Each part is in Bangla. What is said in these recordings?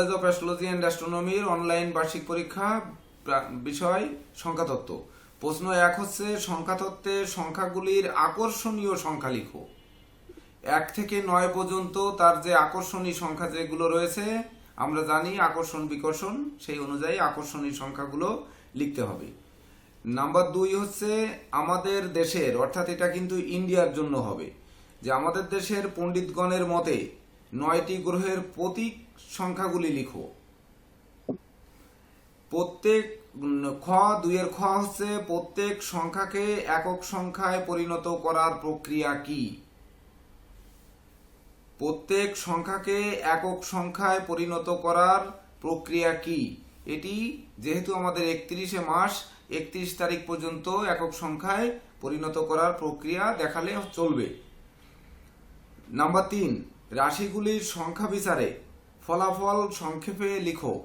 কলেজ অফ অ্যাস্ট্রোলজি অ্যান্ড অ্যাস্ট্রোনমির অনলাইন বার্ষিক পরীক্ষা বিষয়, সংখ্যাতত্ত্ব। প্রশ্ন এক হচ্ছে, সংখ্যাতত্ত্বের সংখ্যাগুলির আকর্ষণীয় সংখ্যা লিখো। এক থেকে নয় পর্যন্ত তার যে আকর্ষণীয় সংখ্যা যেগুলো রয়েছে, আমরা জানি আকর্ষণ, বিকর্ষণ, সেই অনুযায়ী আকর্ষণীয় সংখ্যাগুলো লিখতে হবে। নাম্বার দুই হচ্ছে, আমাদের দেশের, অর্থাৎ এটা কিন্তু ইন্ডিয়ার জন্য হবে, যে আমাদের দেশের পণ্ডিতগণের মতে, নয়টি গ্রহের প্রতীক সংখ্যাগুলি লিখো। প্রত্যেক খ, দুইয়ের খ হচ্ছে প্রত্যেক সংখ্যাকে একক সংখ্যায় পরিণত করার প্রক্রিয়া কি? প্রত্যেক সংখ্যাকে একক সংখ্যায় পরিণত করার প্রক্রিয়া কি? এটি যেহেতু আমাদের একত্রিশে মাস, একত্রিশ তারিখ পর্যন্ত একক সংখ্যায় পরিণত করার প্রক্রিয়া দেখালে চলবে। নাম্বার তিন, রাশিগুলির সংখ্যা বিচারে। ফলাফল সংক্ষেপে লিখো।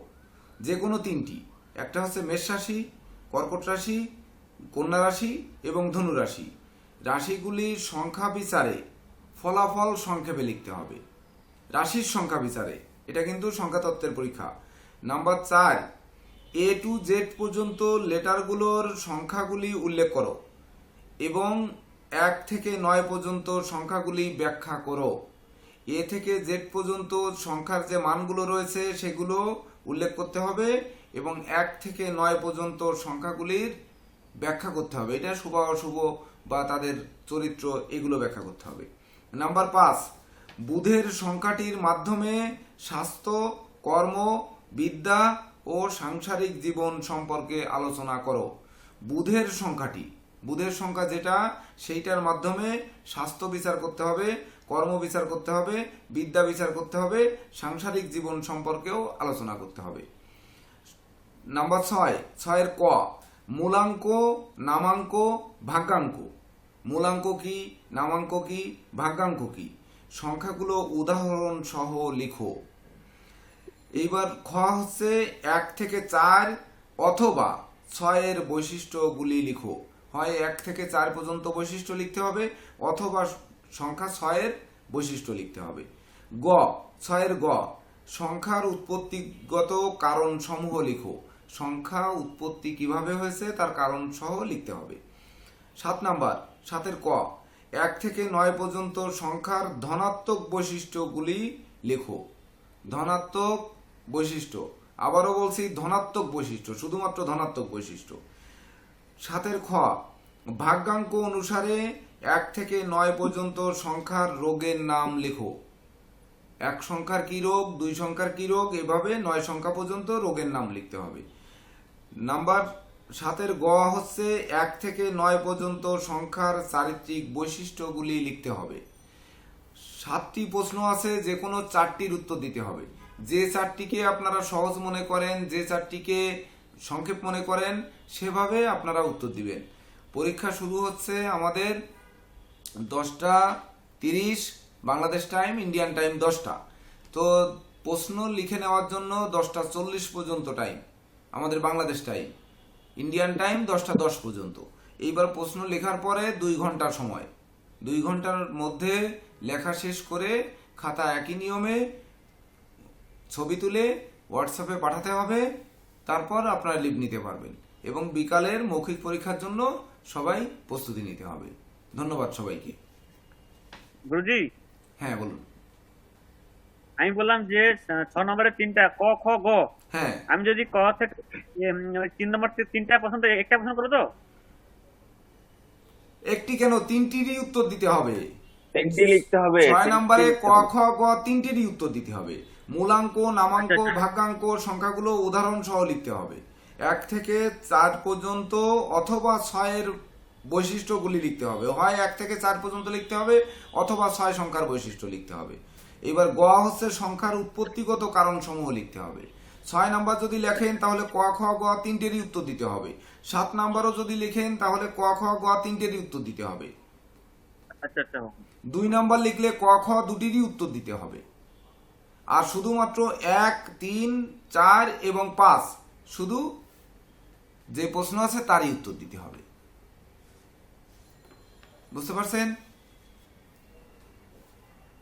যে কোনো তিনটি। একটা হচ্ছে মেষ রাশি, কর্কট রাশি, কন্যা রাশি এবং ধনু রাশি। রাশিগুলির সংখ্যা বিচারে ফলাফল সংক্ষেপে লিখতে হবে। রাশির সংখ্যা বিচারে। এটা কিন্তু সংখ্যাতত্ত্বের পরীক্ষা। নাম্বার চার এ টু জেড পর্যন্ত লেটারগুলোর সংখ্যাগুলি উল্লেখ করো এবং এক থেকে নয় পর্যন্ত সংখ্যাগুলি ব্যাখ্যা করো। এ থেকে জেড পর্যন্ত সংখ্যার যে মানগুলো রয়েছে সেগুলো উল্লেখ করতে হবে এবং এক থেকে নয় পর্যন্ত সংখ্যাগুলির ব্যাখ্যা করতে হবে। এটা শুভ, অশুভ বা তাদের চরিত্র এগুলো ব্যাখ্যা করতে হবে। নাম্বার পাঁচ, বুধের সংখ্যাটির মাধ্যমে স্বাস্থ্য, কর্ম, বিদ্যা ও সাংসারিক জীবন সম্পর্কে আলোচনা করো। বুধের সংখ্যাটি, বুধের সংখ্যা যেটা, সেইটার মাধ্যমে স্বাস্থ্য বিচার করতে হবে। কর্ম বিচার করতে হবে, বিদ্যা বিচার করতে হবে, সাংসারিক জীবন সম্পর্কেও আলোচনা করতে হবে। নাম্বার ছয়, ছয়ের ক, মূলাঙ্ক, নামাঙ্ক, ভাগ্যাঙ্ক। মূলাঙ্ক কি, নামাঙ্ক কি, ভাগ্যাঙ্ক কি? সংখ্যাগুলো উদাহরণ সহ লিখো। এইবার খ হচ্ছে এক থেকে চার অথবা ছয়ের বৈশিষ্ট্যগুলি লিখো। হয় এক থেকে চার পর্যন্ত বৈশিষ্ট্য লিখতে হবে, অথবা সংখ্যা ছয়ের বৈশিষ্ট্য লিখতে হবে। গ, ছয়ের গ, সংখ্যার উৎপত্তিগত কারণ সমূহ লিখো। সংখ্যা উৎপত্তি কীভাবে হয়েছে তার কারণ সহ লিখতে হবে। সাত নাম্বার, সাতের ক, এক থেকে নয় পর্যন্ত সংখ্যার ধনাত্মক বৈশিষ্ট্যগুলি লেখো। ধনাত্মক বৈশিষ্ট্য, আবারও বলছি ধনাত্মক বৈশিষ্ট্য, শুধুমাত্র ধনাত্মক বৈশিষ্ট্য। সাতের খ, ভাগ্যাঙ্ক অনুসারে এক থেকে নয় পর্যন্ত সংখ্যার রোগের নাম লেখো। এক সংখ্যার কি রোগ, দুই সংখ্যার কি রোগ, এভাবে নয় সংখ্যা পর্যন্ত রোগের নাম লিখতে হবে। নাম্বার সাতের গ হচ্ছে এক থেকে নয় পর্যন্ত সংখ্যার চারিত্রিক বৈশিষ্ট্যগুলি লিখতে হবে। সাতটি প্রশ্ন আছে যে কোনো চারটির উত্তর দিতে হবে। যে চারটিকে আপনারা সহজ মনে করেন, যে চারটিকে সংক্ষেপ মনে করেন, সেভাবে আপনারা উত্তর দিবেন। পরীক্ষা শুরু হচ্ছে আমাদের দশটা, তিরিশ, বাংলাদেশ টাইম ইন্ডিয়ান টাইম দশটা। তো প্রশ্ন লিখে নেওয়ার জন্য দশটা চল্লিশ পর্যন্ত টাইম আমাদের বাংলাদেশ টাইম ইন্ডিয়ান টাইম দশটা দশ পর্যন্ত। এইবার প্রশ্ন লেখার পরে দুই ঘণ্টার সময়। দুই ঘণ্টার মধ্যে লেখা শেষ করে খাতা একই নিয়মে ছবি তুলে হোয়াটসঅ্যাপে পাঠাতে হবে, তারপর আপনারা লিভ নিতে পারবেন। এবং বিকালের মৌখিক পরীক্ষার জন্য সবাই প্রস্তুতি নিতে হবে। ধন্যবাদ সবাইকে। গুরুজি? হ্যাঁ বলুন। আমি বললাম যে ছ নম্বরের তিনটা ক খ গ। হ্যাঁ। আমি যদি ক থেকে তিন নম্বর থেকে তিনটা পছন্দ একটা পছন্দ করো তো? একটি কেন? তিনটিরই উত্তর দিতে হবে। একটি লিখতে হবে। ছয় নম্বরে ক খ গ তিনটিরই উত্তর দিতে হবে। মূলাঙ্ক নামাঙ্ক আচ্ছা, আচ্ছা। ভাগ্যাঙ্ক সংখ্যাগুলো উদাহরণ সহ লিখতে হবে। এক থেকে চার পর্যন্ত অথবা ছয়ের বৈশিষ্ট্যগুলি লিখতে হবে। হয় এক থেকে চার পর্যন্ত লিখতে হবে অথবা ছয় সংখ্যার বৈশিষ্ট্য লিখতে হবে। এবার গ হচ্ছে সংখ্যার উৎপত্তিগত কারণ সমূহ লিখতে হবে। ছয় নাম্বার যদি লেখেন তাহলে ক খ গ তিনটেরই উত্তর দিতে হবে। সাত নাম্বারও যদি লিখেন তাহলে ক খ গ তিনটেরই উত্তর দিতে হবে। আচ্ছা আচ্ছা। দুই নাম্বার লিখলে ক খ দুটিরই উত্তর দিতে হবে। আর শুধুমাত্র এক তিন চার এবং পাঁচ শুধু যে প্রশ্ন আছে তারই উত্তর দিতে হবে। বুঝতে পারছেন?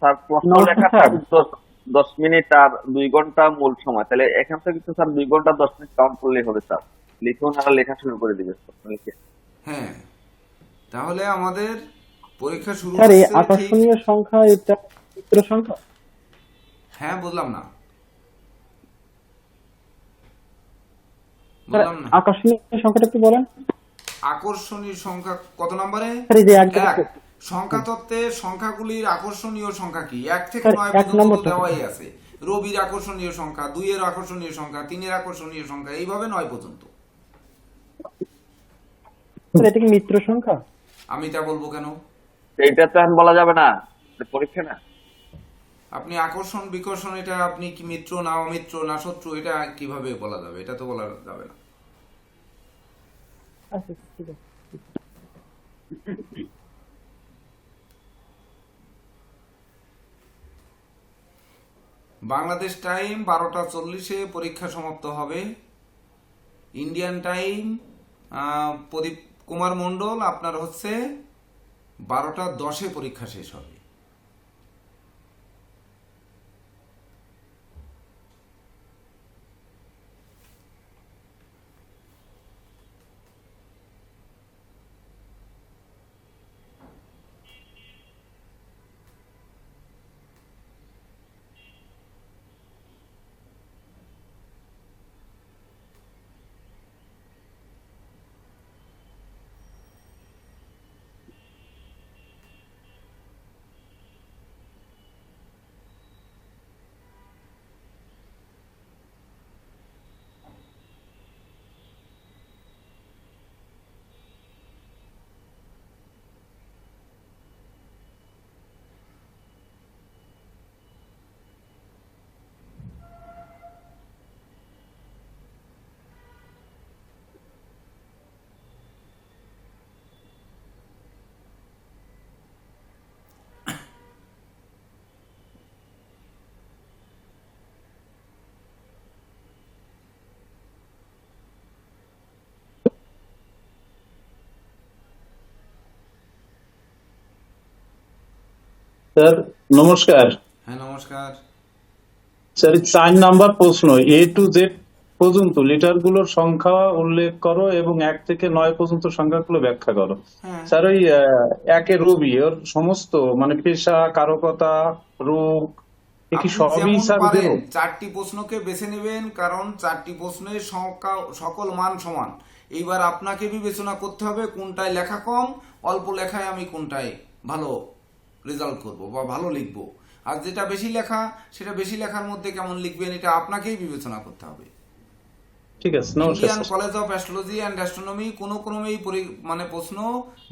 স্যার প্রশ্ন নমস্কার, লেখা স্যার। উত্তর দশ মিনিট আর দুই ঘণ্টা মূল সময়। তাহলে এখান থেকে তো স্যার দুই ঘণ্টা দশ মিনিট কাউন্ট করলেই হবে স্যার। লিখুন আর লেখা শুরু করে দিবে হ্যাঁ। তাহলে আমাদের পরীক্ষা শুরু স্যার এই আকর্ষণীয় সংখ্যা এটা মিত্র সংখ্যা? হ্যাঁ বললাম না। বললাম না। আকর্ষণীয় সংখ্যাটা একটু বলেন। আকর্ষণীয় সংখ্যা কত নম্বরে? এক সংখ্যা তত্ত্বে সংখ্যাগুলির আকর্ষণীয় সংখ্যা কি? এক থেকে নয় পর্যন্ত দেওয়াই আছে। রবির আকর্ষণীয় সংখ্যা দুইয়ের আকর্ষণীয় সংখ্যা তিনের আকর্ষণীয় সংখ্যা এইভাবে নয় পর্যন্ত। এটা কি মিত্র সংখ্যা? আমি তা বলব কেন? এইটা তো বলা যাবে না। এটা পরীক্ষা না। আপনি আকর্ষণ বিকর্ষণ এটা আপনি কি মিত্র না অমিত্র না শত্রু এটা কীভাবে বলা যাবে? এটা তো বলা যাবে না। আচ্ছা বাংলাদেশ টাইম বারোটা চল্লিশে পরীক্ষা সমাপ্ত হবে। ইন্ডিয়ান টাইম প্রদীপ কুমার মণ্ডল, আপনার হচ্ছে বারোটা দশে পরীক্ষা শেষ হবে। স্যার নমস্কার। হ্যাঁ নমস্কার। স্যার চার নাম্বার প্রশ্ন এ টু জেড পর্যন্ত লিটারগুলোর সংখ্যা উল্লেখ করো এবং এক থেকে নয় পর্যন্ত সংখ্যাগুলো ব্যাখ্যা করো। হ্যাঁ। স্যার ওই একে রবি ওর সমস্ত মানে পেশা কারকতা রোগ কি সবই স্যার চারটি প্রশ্নকে বেছে নেবেন কারণ চারটি প্রশ্নের সংখ্যা- সকল মান সমান। এইবার আপনাকে বিবেচনা করতে হবে কোনটায় লেখা কম অল্প লেখায় আমি কোনটায় ভালো। রেজাল্ট করব বা ভালো লিখব। আর যেটা বেশি লেখা সেটা বেশি লেখার মধ্যে কেমন লিখবেন এটা আপনাকেই বিবেচনা করতে হবে। ঠিক আছে Indian college of astrology and astronomy কোনো ক্রমেই মানে প্রশ্ন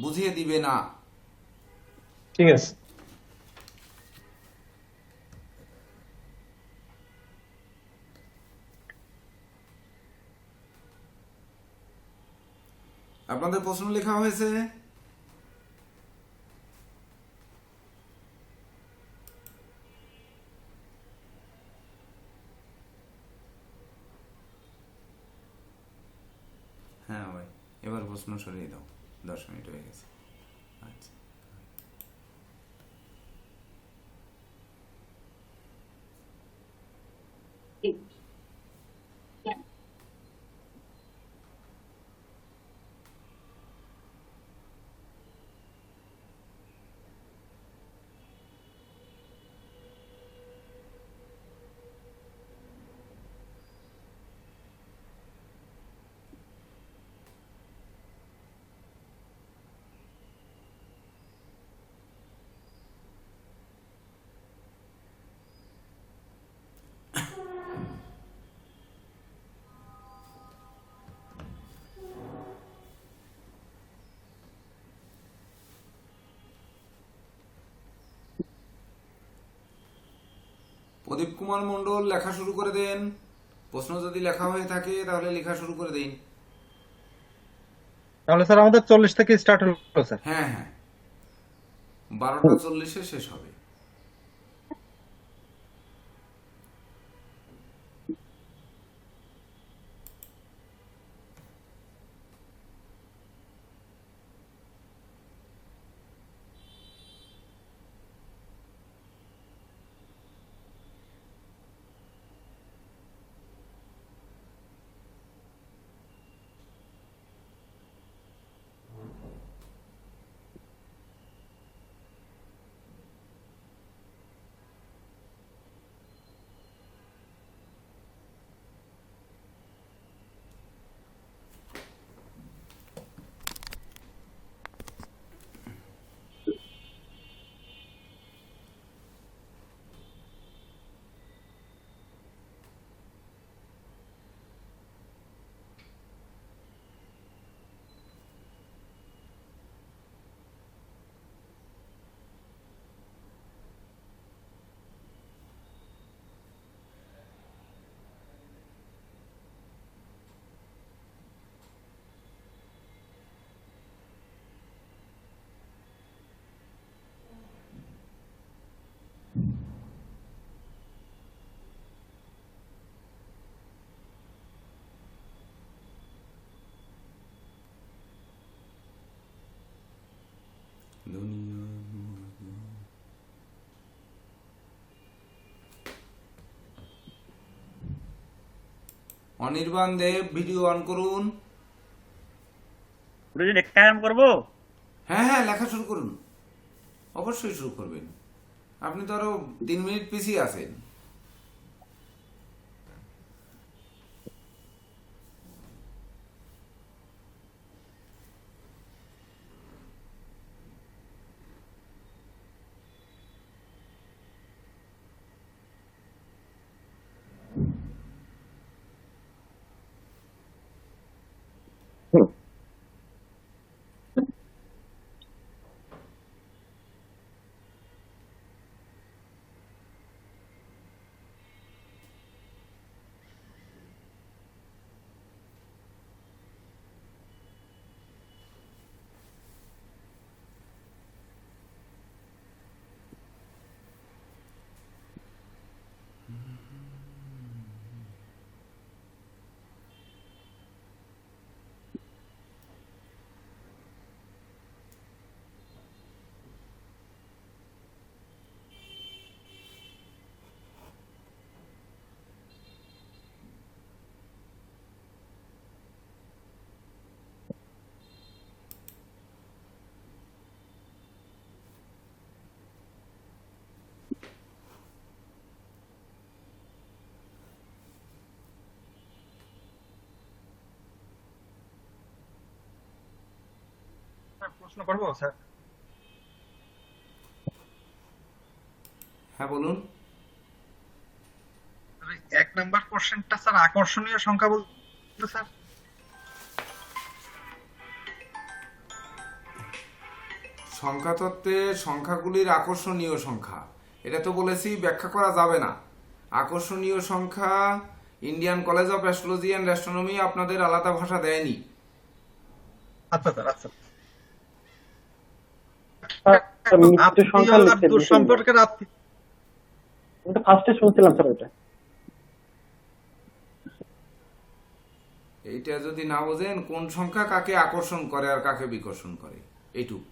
বুঝিয়ে দিবে না। ঠিক আছে। আপনাদের প্রশ্ন লেখা হয়েছে হ্যাঁ ভাই এবার প্রশ্ন সরিয়ে দাও দশ মিনিট হয়ে গেছে। আচ্ছা। প্রদীপ কুমার মন্ডল লেখা শুরু করে দেন। প্রশ্ন যদি লেখা হয়ে থাকে তাহলে লেখা শুরু করে দিন। তাহলে স্যার আমাদের চল্লিশ থেকে স্টার্ট হলো স্যার। হ্যাঁ হ্যাঁ। বারোটা চল্লিশে শেষ হবে। অনির্বাণ দেব ভিডিও অন করুন। লেখা করব? হ্যাঁ হ্যাঁ লেখা শুরু করুন। অবশ্যই শুরু করবেন। আপনি তো আরও তিন মিনিট পিছিয়ে আছেন স্যার, প্রশ্ন করব স্যার? হ্যাঁ বলুন। এক নাম্বার কোশ্চেনটা স্যার আকর্ষণীয় সংখ্যা বলতে স্যার। সংখ্যাতত্ত্বে সংখ্যাগুলির আকর্ষণীয় সংখ্যা। এটা তো বলেছি ব্যাখ্যা করা যাবে না। আকর্ষণীয় সংখ্যা Indian college of astrology and astronomy আপনাদের আলাদা ভাষা দেয়নি। আচ্ছা স্যার আচ্ছা। স্যার, সংখ্যা আত্মীয় আর লিখতে দূর দিয়েছেন। সম্পর্কের আমি তো ফার্স্টে শুনছিলাম স্যার ওটা এইটা যদি না বোঝেন কোন সংখ্যা কাকে আকর্ষণ করে আর কাকে বিকর্ষণ করে? এইটুক।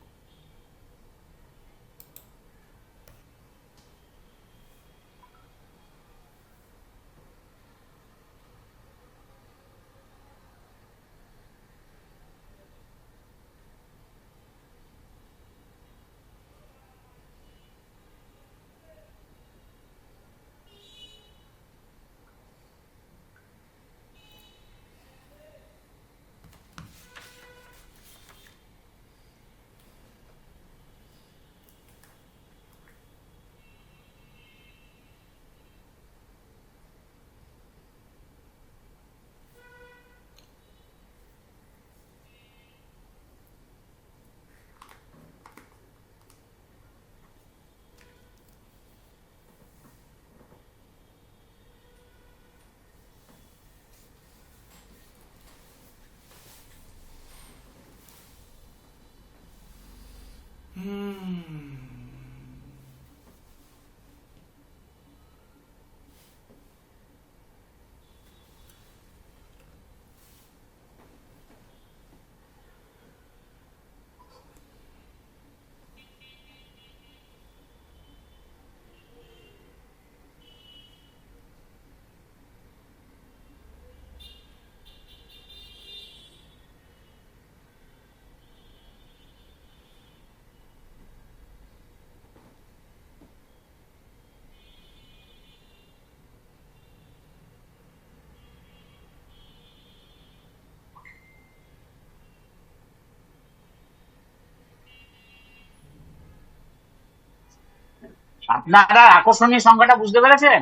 আপনারা আকর্ষণীয় সংখ্যাটা বুঝতে পেরেছেন?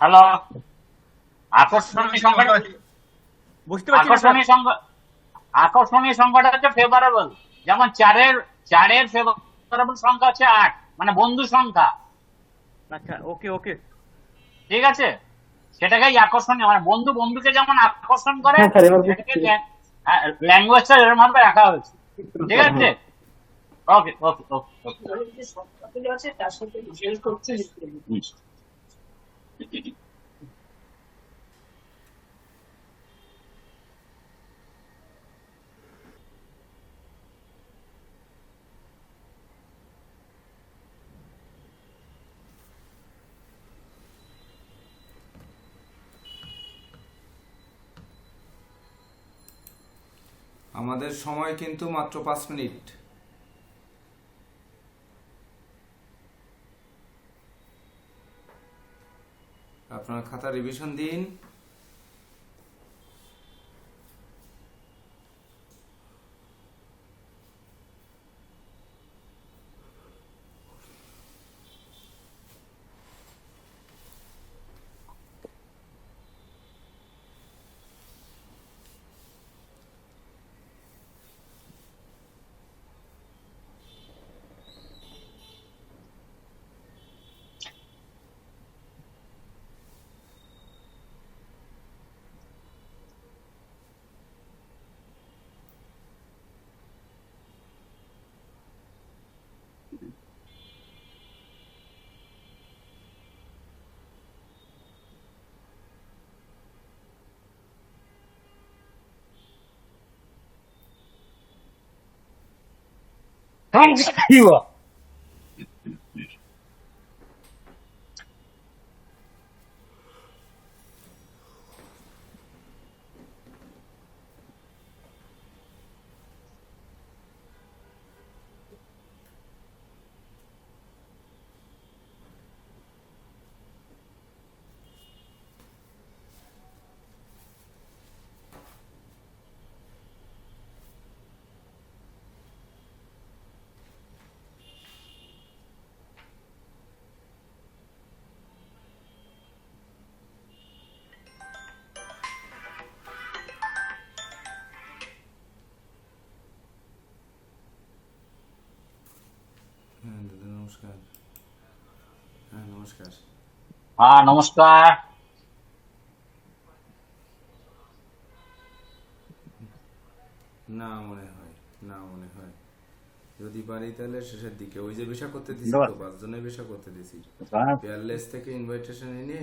হ্যালো? আকর্ষণীয় সংখ্যাটা বুঝতে পারছি। আকর্ষণীয় সংখ্যা আকর্ষণীয় সংখ্যাটা হচ্ছে ফেভারেবল যেমন চারের চারের ফেভারেবল সংখ্যা হচ্ছে আট মানে বন্ধু সংখ্যা। আচ্ছা ওকে ওকে। ঠিক আছে? সেটাকেই আকর্ষণীয় মানে বন্ধু বন্ধুকে যেমন আকর্ষণ করে হ্যাঁ, ল্যাঙ্গুয়েজটা এরকম ভাবে রাখা হয়েছে। ঠিক আছে? ওকে ওকে ওকে আমাদের সময় কিন্তু মাত্র পাঁচ মিনিট। আপনার খাতা রিভিশন দিন। হ্যাঁ হ্যাঁ নমস্কার। না মনে হয় না মনে হয়। যদি পারি তাহলে শেষের দিকে। ওই যে ভিসা করতে দিছি। তো পাঁচজনের ভিসা করতে দিছি। পেয়ারলেস থেকে ইনভাইটেশন এনে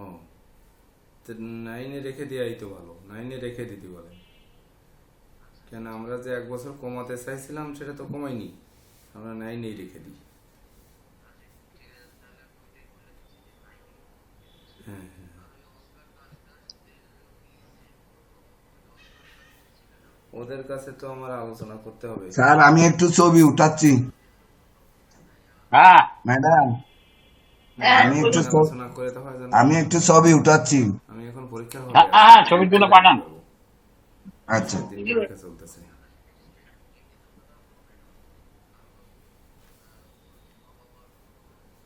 ও নাইনে রেখে দেওয়াই তো ভালো। নাইনে রেখে দিতে বলে। কেন আমরা যে এক বছর কমাতে চাইছিলাম সেটা তো কমাইনি। আমরা নাইনেই রেখে দিই। হ্যাঁ হ্যাঁ। ওদের কাছে তো আমার আলোচনা করতে হবে। স্যার আমি একটু ছবি উঠাচ্ছি। হ্যাঁ। ম্যাডাম আমি একটু হয়? আমি একটু ছবি উঠাচ্ছি। আমি এখন পরীক্ষা হলে হ্যাঁ, হ্যাঁ, ছবি তুলে পাঠান। আচ্ছা। চলতেছে।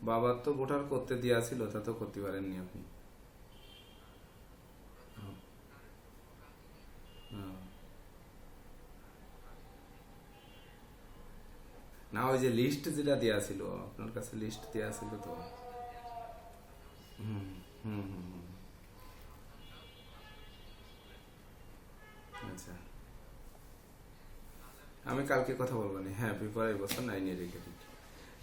বাবার তো ভোটার করতে দেওয়া ছিল, তা তো করতে পারেননি আপনি। না ওই যে লিস্ট যেটা দেওয়া ছিল, আপনার কাছে লিস্ট দেওয়া ছিল তো। হুম হুম হুম। আচ্ছা। আমি কালকে কথা বলব না। হ্যাঁ পেপার এই বছর নাইনে রেখে দিই।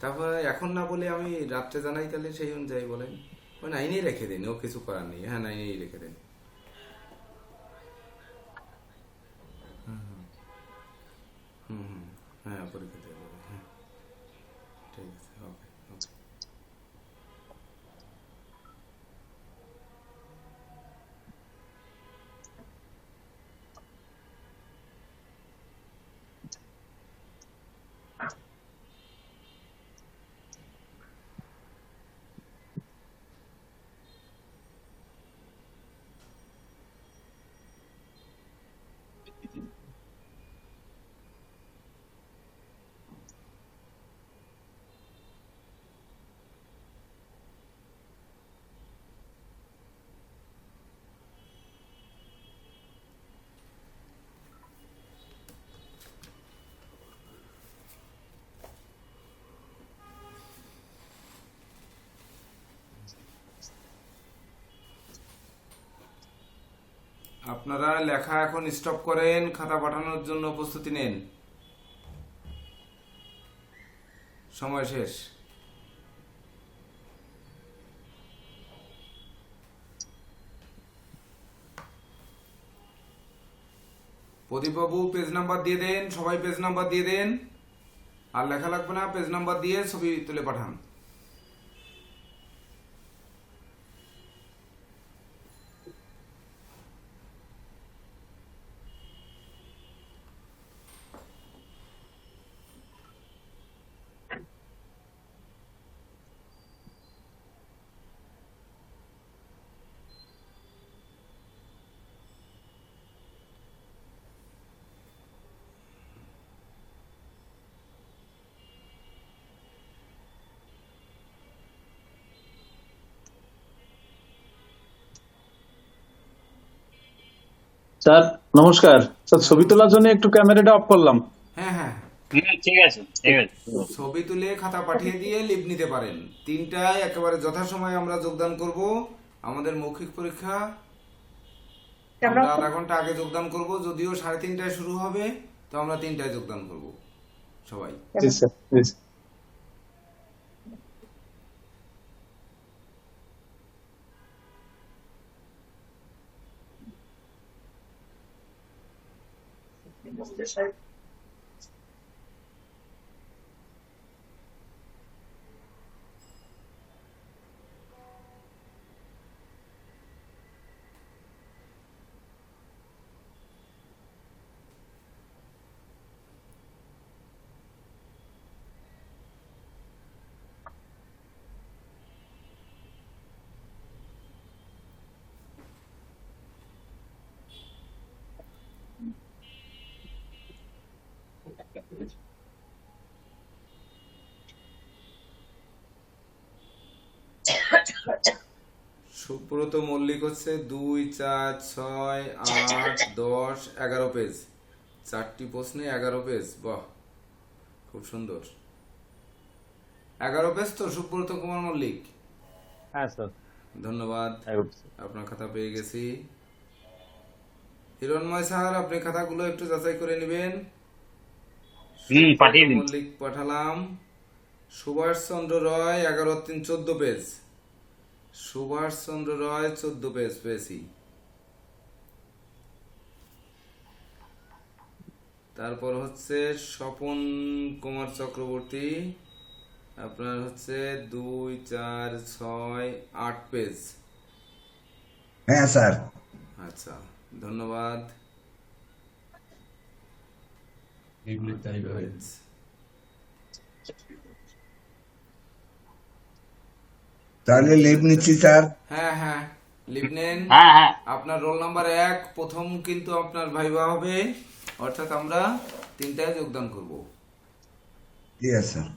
তারপরে এখন না বলে আমি রাত্রে জানাই তাহলে সেই অনুযায়ী বলেন। ওই নাইনেই রেখে দিন ও কিছু করার নেই। হ্যাঁ নাইনেই রেখে দিন। হুম হুম। হ্যাঁ পরীক্ষা দিয়ে হ্যাঁ। ঠিক আছে, ওকে ওকে। আপনারা লেখা এখন স্টপ করেন, খাতা পাঠানোর জন্য প্রস্তুতি নেন। সময় শেষ। প্রদীপবাবু পেজ নাম্বার দিয়ে দেন, সবাই পেজ নাম্বার দিয়ে দেন। আর লেখা লাগবে না পেজ নাম্বার দিয়ে ছবি তুলে পাঠান। স্যার নমস্কার। স্যার ছবি তোলার জন্য একটু ক্যামেরাটা অফ করলাম। হ্যাঁ হ্যাঁ। ঠিক আছে ঠিক আছে। ছবি তুলে খাতা পাঠিয়ে দিয়ে লিভ নিতে পারেন। তিনটায় একেবারে যথাসময়ে আমরা যোগদান করব। আমাদের মৌখিক পরীক্ষা। আমরা আধা ঘণ্টা আগে যোগদান করব যদিও সাড়ে তিনটায় শুরু হবে তো আমরা তিনটায় যোগদান করব। সবাই। জি স্যার। জি স্যার। সুব্রত মল্লিক হচ্ছে দুই চার ছয় আট দশ এগারো পেজ। চারটি প্রশ্নে এগারো পেজ। বাহ খুব সুন্দর। এগারো পেজ তো সুব্রত কুমার মল্লিক। হ্যাঁ স্যার। ধন্যবাদ। আপনার খাতা পেয়ে গেছি। হিরণময় স্যার আপনি খাতাগুলো একটু যাচাই করে নেবেন। হুম পাঠিয়ে দিন। মল্লিক পাঠালাম। সুভাষ চন্দ্র রয় এগারো তিন চোদ্দ পেজ। সুভাষ চন্দ্র রয় চোদ্দ পেজ পেয়েছি। তারপর হচ্ছে স্বপন কুমার চক্রবর্তী আপনার হচ্ছে দুই চার ছয় আট পেজ। হ্যাঁ স্যার। আচ্ছা ধন্যবাদ। তাহলে লিভ নিচ্ছি স্যার। হ্যাঁ হ্যাঁ লিভ নেন। হ্যাঁ হ্যাঁ। আপনার রোল নাম্বার এক প্রথম কিন্তু আপনার ভাইবা হবে। অর্থাৎ আমরা তিনটায় যোগদান করব। ঠিক আছে স্যার